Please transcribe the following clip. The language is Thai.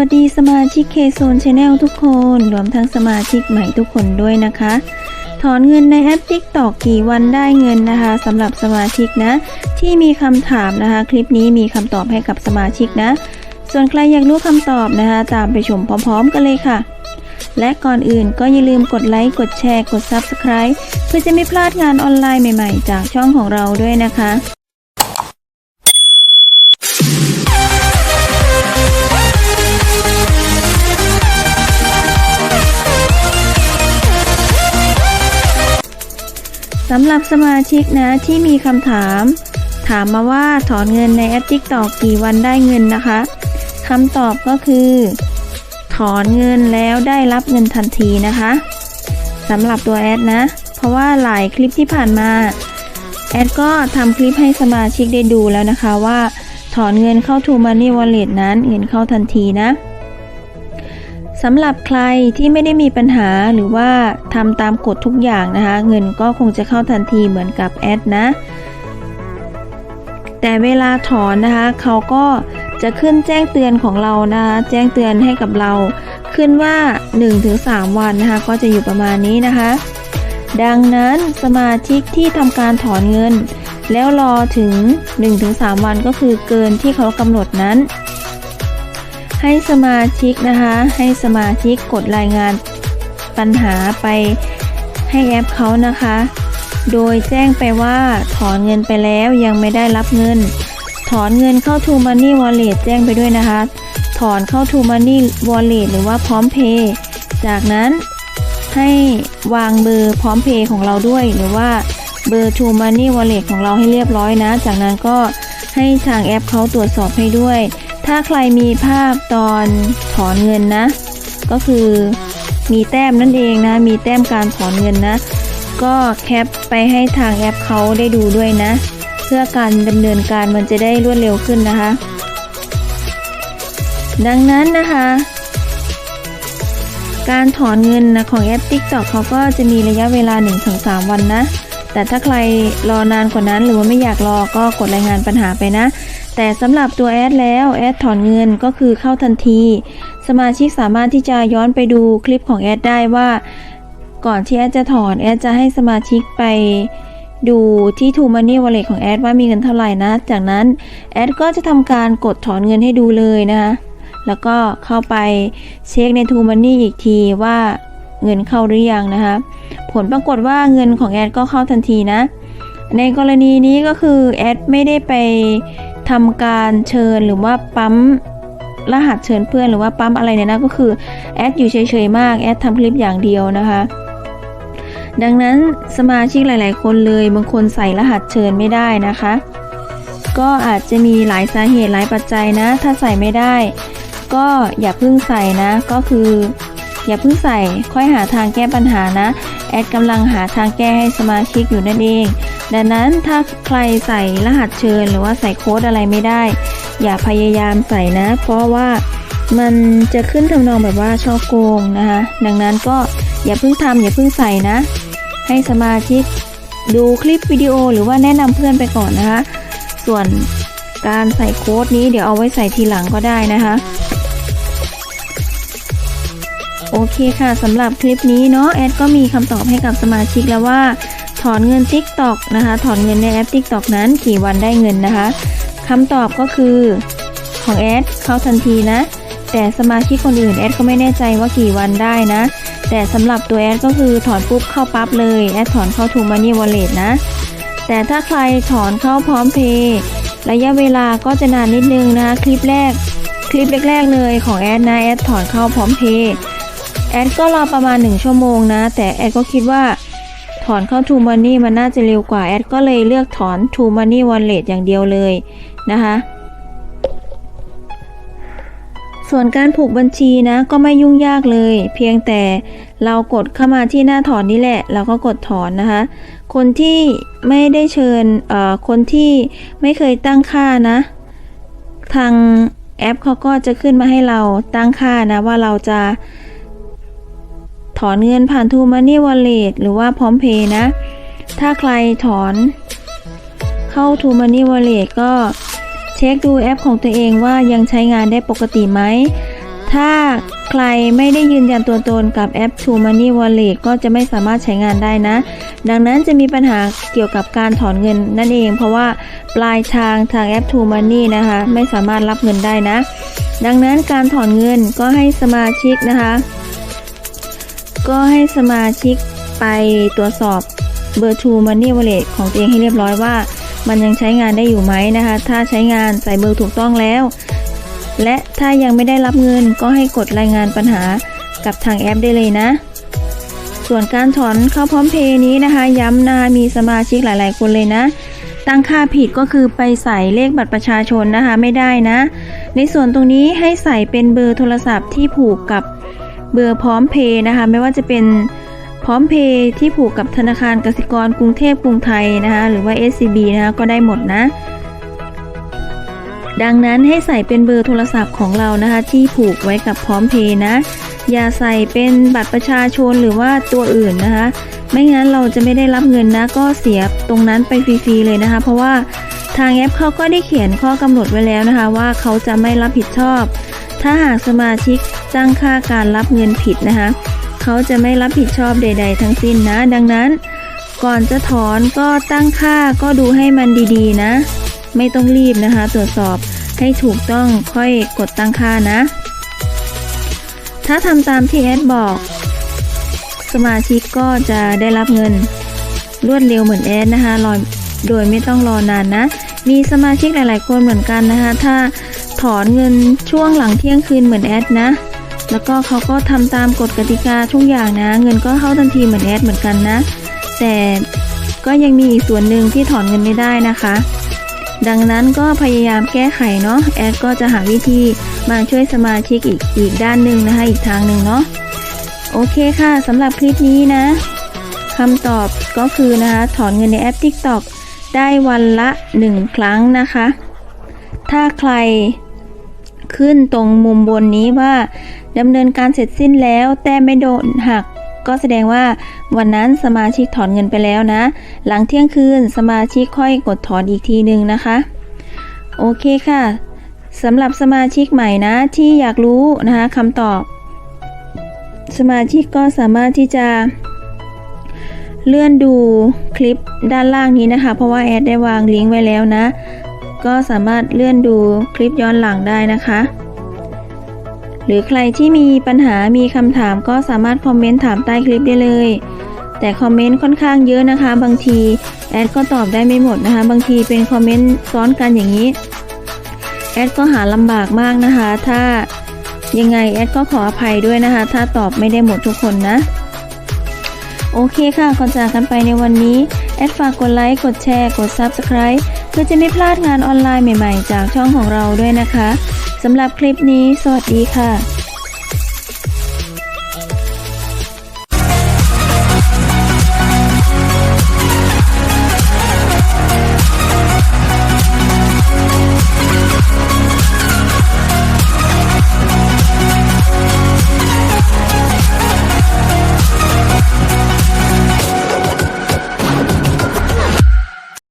วัสดีสมาชิกเคโซนชาแนลทุกคน รวมทั้งสมาชิกใหม่ทุกคนด้วยนะคะ ถอนเงินในแอป t ิ k t o k กี่วันได้เงินนะคะสำหรับสมาชิกนะ ที่มีคำถามนะคะ คลิปนี้มีคำตอบให้กับสมาชิกนะ ส่วนใครอยากรู้คำตอบนะคะ ตามไปชมพร้อม ๆ กันเลยค่ะ และก่อนอื่นก็อย่าลืมกดไลค์กดแชร์กด Subscribe เพื่อจะไม่พลาดงานออนไลน์ใหม่ ๆ จากช่องของเราด้วยนะคะ สำหรับสมาชิกนะที่มีคำถาม ถามมาว่าถอนเงินในแอป TikTok กี่วันได้เงินนะคะคำตอบก็คือ ถอนเงินแล้วได้รับเงินทันทีนะคะสำหรับตัวแอดนะ เพราะว่าหลายคลิปที่ผ่านมาแอดก็ทำคลิปให้สมาชิกได้ดูแล้วนะคะว่า ถอนเงินเข้า True Money Wallet นั้นเงินเข้าทันทีนะ สำหรับใครที่ไม่ได้มีปัญหาหรือว่าทำตามกฎทุกอย่างนะคะ เงินก็คงจะเข้าทันทีเหมือนกับแอดนะ แต่เวลาถอนนะคะเขาก็จะขึ้นแจ้งเตือนของเรานะคะแจ้งเตือนให้กับเรา ขึ้นว่า 1-3 วันนะคะ ก็จะอยู่ประมาณนี้นะคะ ดังนั้นสมาชิกที่ทำการถอนเงิน แล้วรอถึง 1-3 วันก็คือเกินที่เขากำหนดนั้น ให้สมาชิกนะคะ ให้สมาชิกกดรายงานปัญหาไปให้แอปเขานะคะ โดยแจ้งไปว่าถอนเงินไปแล้วยังไม่ได้รับเงิน ถอนเงินเข้า True Money Wallet แจ้งไปด้วยนะคะ ถอนเข้า True Money Wallet หรือว่าพร้อมเพย์จากนั้นให้วางเบอร์พร้อมเพย์ของเราด้วย หรือว่าเบอร์ True Money Wallet ของเราให้เรียบร้อยนะ จากนั้นก็ให้ทางแอปเขาตรวจสอบให้ด้วย ถ้าใครมีภาพตอนถอนเงินนะ ก็คือมีแต้มนั่นเองนะ มีแต้มการถอนเงินนะ ก็แคปไปให้ทางแอปเขาได้ดูด้วยนะ เพื่อการดำเนินการมันจะได้รวดเร็วขึ้นนะคะ ดังนั้นนะคะ การถอนเงินนะของแอป TikTok เขาก็จะมีระยะเวลา 1-3 วันนะ แต่ถ้าใครรอนานกว่านั้นหรือว่าไม่อยากรอก็กดรายงานปัญหาไปนะ แต่สำหรับตัวแอดแล้วแอดถอนเงินก็คือเข้าทันที สมาชิกสามารถที่จะย้อนไปดูคลิปของแอดได้ว่า ก่อนที่แอดจะถอนแอดจะให้สมาชิกไปดูที่ True Money Wallet ของแอดว่ามีเงินเท่าไหร่นะ จากนั้นแอดก็จะทำการกดถอนเงินให้ดูเลยนะคะ แล้วก็เข้าไปเช็คใน True Money อีกทีว่าเงินเข้าหรือยังนะคะ ผลปรากฏว่าเงินของแอดก็เข้าทันทีนะ ในกรณีนี้ก็คือแอดไม่ได้ไป ทำการเชิญหรือว่าปั๊มรหัสเชิญเพื่อนหรือว่าปั๊มอะไรเนี่ยนะก็คือแอดอยู่เฉยๆมากแอดทำคลิปอย่างเดียวนะคะดังนั้นสมาชิกหลาย ๆ คนเลยบางคนใส่รหัสเชิญไม่ได้นะคะ ก็อาจจะมีหลายสาเหตุหลายปัจจัยนะ ถ้าใส่ไม่ได้ ก็อย่าเพิ่งใส่นะ ก็คือ อย่าเพิ่งใส่ค่อยหาทางแก้ปัญหานะ แอดกำลังหาทางแก้ให้สมาชิกอยู่นั่นเอง ดังนั้นถ้าใครใส่รหัสเชิญหรือว่าใส่โค้ดอะไรไม่ได้ อย่าพยายามใส่นะ เพราะว่ามันจะขึ้นทำนองแบบว่าช่อโกงนะคะ ดังนั้นก็อย่าเพิ่งทำอย่าเพิ่งใส่นะ ให้สมาชิกดูคลิปวิดีโอหรือว่าแนะนำเพื่อนไปก่อนนะคะ ส่วนการใส่โค้ดนี้เดี๋ยวเอาไว้ใส่ทีหลังก็ได้นะคะ โอเคค่ะสำหรับคลิปนี้เนาะแอดก็มีคำตอบให้กับสมาชิกแล้วว่า ถอนเงิน TikTok นะคะ ถอนเงินในแอป TikTok นั้นกี่วันได้เงินนะคะคำตอบก็คือของแอดเข้าทันทีนะ แต่สมาชิกคนอื่นแอดก็ไม่แน่ใจว่ากี่วันได้นะ แต่สำหรับตัวแอดก็คือถอนปุ๊บเข้าปั๊บเลยแอดถอนเข้า True Money Wallet นะ แต่ถ้าใครถอนเข้าพร้อมเพย์ระยะเวลาก็จะนานนิดนึงนะคะคลิปแรก คลิปแรก ๆ เลยของแอดนะแอดถอนเข้าพร้อมเพย์แอดก็รอประมาณ 1 ชั่วโมงนะ แต่แอดก็คิดว่า ถอนเข้า True Money มันน่าจะเร็วกว่าแอดก็เลยเลือกถอน True Money Wallet อย่างเดียวเลยนะคะส่วนการผูกบัญชีนะก็ไม่ยุ่งยากเลย เพียงแต่เรากดเข้ามาที่หน้าถอนนี่แหละ เราก็กดถอนนะคะ คนที่ไม่ได้เชิญเอ่อคนที่ไม่เคยตั้งค่านะ ทางแอปเขาก็จะขึ้นมาให้เราตั้งค่านะว่าเราจะ ถอนเงินผ่าน True Money Wallet หรือว่าพร้อมเพย์นะ ถ้าใครถอนเข้า True Money Wallet ก็เช็คดูแอปของตัวเองว่ายังใช้งานได้ปกติไหมถถ้าใครไม่ได้ยืนยันตัวตนกับแอป True Money Wallet ก็จะไม่สามารถใช้งานได้นะ ดังนั้นจะมีปัญหาเกี่ยวกับการถอนเงินนั่นเอง เพราะว่าปลายทางทางแอป True Money นะคะ ไม่สามารถรับเงินได้นะ ดังนั้นการถอนเงินก็ให้สมาชิกนะคะ ก็ให้สมาชิกไปตรวจสอบเบอร์ True Money Wallet ของตัวเองให้เรียบร้อยว่า มันยังใช้งานได้อยู่ไหมนะคะ ถ้าใช้งานใส่เบอร์ถูกต้องแล้ว และถ้ายังไม่ได้รับเงินก็ให้กดรายงานปัญหากับทางแอปได้เลยนะ ส่วนการถอนเข้าพร้อมเพย์นี้นะคะ ย้ำนะคะมีสมาชิกหลาย ๆ คนเลยนะ ตั้งค่าผิดก็คือไปใส่เลขบัตรประชาชนนะคะไม่ได้นะ ในส่วนตรงนี้ให้ใส่เป็นเบอร์โทรศัพท์ที่ผูกกับ เบอร์พร้อมเพย์นะคะ ไม่ว่าจะเป็นพร้อมเพย์ที่ผูกกับธนาคารกสิกรกรุงเทพกรุงไทยนะคะ หรือว่า SCB นะคะก็ได้หมดนะ ดังนั้นให้ใส่เป็นเบอร์โทรศัพท์ของเรานะคะ ที่ผูกไว้กับพร้อมเพย์นะ อย่าใส่เป็นบัตรประชาชนหรือว่าตัวอื่นนะคะ ไม่งั้นเราจะไม่ได้รับเงินนะ ก็เสียตรงนั้นไปฟรีๆเลยนะคะ เพราะว่าทางแอปเขาก็ได้เขียนข้อกำหนดไว้แล้วนะคะ ว่าเขาจะไม่รับผิดชอบ ถ้าหากสมาชิกตั้งค่าการรับเงินผิดนะคะ เขาจะไม่รับผิดชอบใด ๆ ทั้งสิ้นนะ ดังนั้น ก่อนจะถอนก็ตั้งค่าก็ดูให้มันดีๆนะ ไม่ต้องรีบนะคะ ตรวจสอบให้ถูกต้องค่อยกดตั้งค่านะ ถ้าทำตามที่แอดบอก สมาชิกก็จะได้รับเงินรวดเร็วเหมือนแอดนะคะรอโดยไม่ต้องรอนานนะ มีสมาชิกหลาย ๆ คนเหมือนกันนะคะ ถ้า อนเงินช่วงหลังเที่ยงคืนเหมือนแอดนะ แล้วก็เขาก็ทำตามกฎกติกาทุกอย่างนะ เงินก็เข้าทันทีเหมือนแอดเหมือนกันนะ แต่ก็ยังมีอีกส่วนหนึ่งที่ถอนเงินไม่ได้นะคะ ดังนั้นก็พยายามแก้ไขเนาะแอดก็จะหาวิธีมาช่วยสมาชิกอีกอีกด้านหนึ่งนะคะอีกทางหนึ่งเนาะโอเคค่ะสำหรับคลิปนี้นะคำตอบก็คือนะคะถอนเงินในแอป TikTok ได้วันละ 1 ครั้งนะคะ ถ้าใคร ขึ้นตรงมุมบนนี้ว่าดำเนินการเสร็จสิ้นแล้ว แต่ไม่โดนหักก็แสดงว่าวันนั้นสมาชิกถอนเงินไปแล้วนะ หลังเที่ยงคืนสมาชิกค่อยกดถอนอีกทีหนึ่งนะคะ โอเคค่ะสำหรับสมาชิกใหม่นะที่อยากรู้นะคะคำตอบ สมาชิกก็สามารถที่จะเลื่อนดูคลิปด้านล่างนี้นะคะ เพราะว่าแอดได้วางลิงก์ไว้แล้วนะ ก็สามารถเลื่อนดูคลิปย้อนหลังได้นะคะ หรือใครที่มีปัญหามีคำถามก็สามารถคอมเมนต์ถามใต้คลิปได้เลย แต่คอมเมนต์ค่อนข้างเยอะนะคะ บางทีแอดก็ตอบได้ไม่หมดนะคะ บางทีเป็นคอมเมนต์ซ้อนกันอย่างนี้แอดก็หาลำบากมากนะคะ ถ้ายังไงแอดก็ขออภัยด้วยนะคะ ถ้าตอบไม่ได้หมดทุกคนนะโอเคค่ะก่อนจากกันไปในวันนี้ แอดฝากกดไลค์ กดแชร์ กด Subscribe พื่อจะไม่พลาดงานออนไลน์ใหม่ ๆ จากช่องของเราด้วยนะคะสำหรับคลิปนี้ สวัสดีค่ะ